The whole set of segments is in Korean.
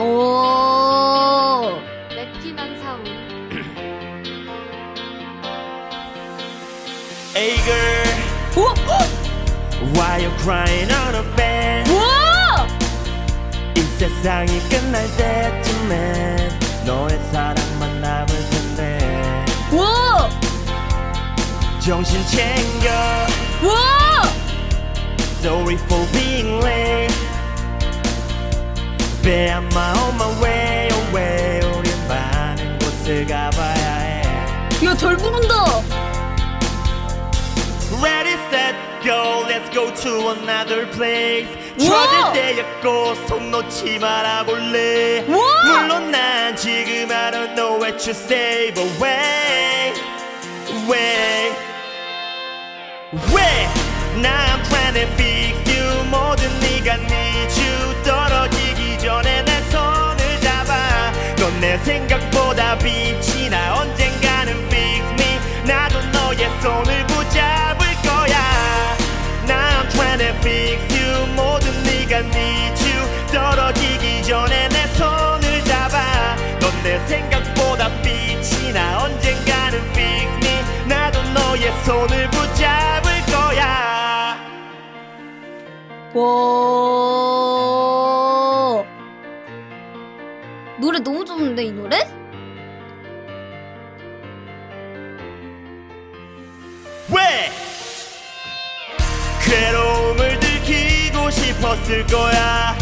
오. 랩키난 사운 Hey girl, 우와! why you crying on a bed? 우와! 이 세상이 끝날 때쯤엔 너의 사랑만 남을 텐데 우와! 정신 챙겨 우와! Sorry for being late Babe, I'm on my way away 우린 많은 곳을 가봐야 해 야, 잘 부른다! Ready, set, go Let's go to another place 우와! 찾을 때였고 손 놓지 말아 볼래 우와! 물론 난 지금 I don't know what you say But wait, wait, wait Now I'm trying to fix 내 생각보다 빛이 나 언젠가는 fix me. 나도 너의 손을 붙잡을 거야. Now I'm trying to fix you. 모든 네가 need you. 떨어지기 전에 내 손을 잡아. 넌 내 생각보다 빛이 나 언젠가는 fix me. 나도 너의 손을 붙잡을 거야. 와. 노래 너무 좋은데, 이 노래? 왜? 괴로움을 들키고 싶었을 거야.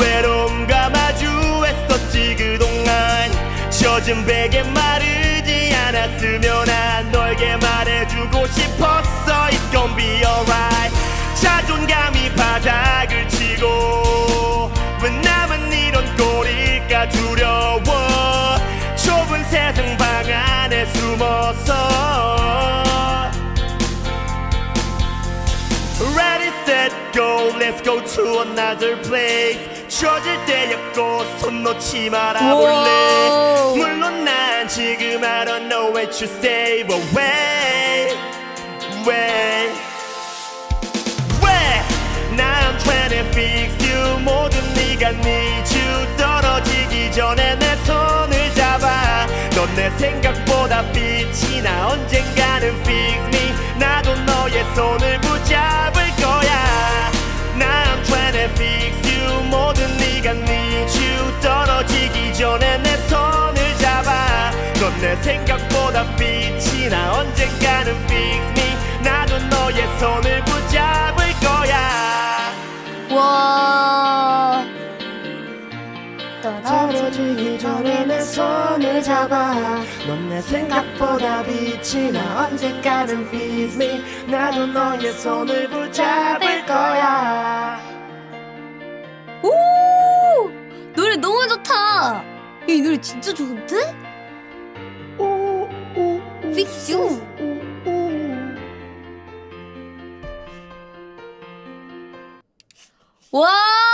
외로움과 마주했었지 그동안. 젖은 베개 마르지 않았으면 난 너에게 말해주고 싶었어. It's gonna be alright 숨어서 Ready, set, go, let's go to another place 처질 때였고 손 놓지 말아볼래 와우. 물론 난 지금 I don't know what you say But wait, wait 왜? Now I'm trying to fix you 모든 네가 need you 떨어지기 전에 내 손을 잡아 넌 내 생각보다 빛 생각보다 빛이 나 언젠가는 fix me 나도 너의 손을 붙잡을 거야 와. 떨어지기 전에 내 손을 잡아 넌 내 생각보다 빛이 나 언젠가는 fix me 나도 너의 손을 붙잡을 거야 오! 노래 너무 좋다! 야, 이 노래 진짜 좋은데? Fix you. 와!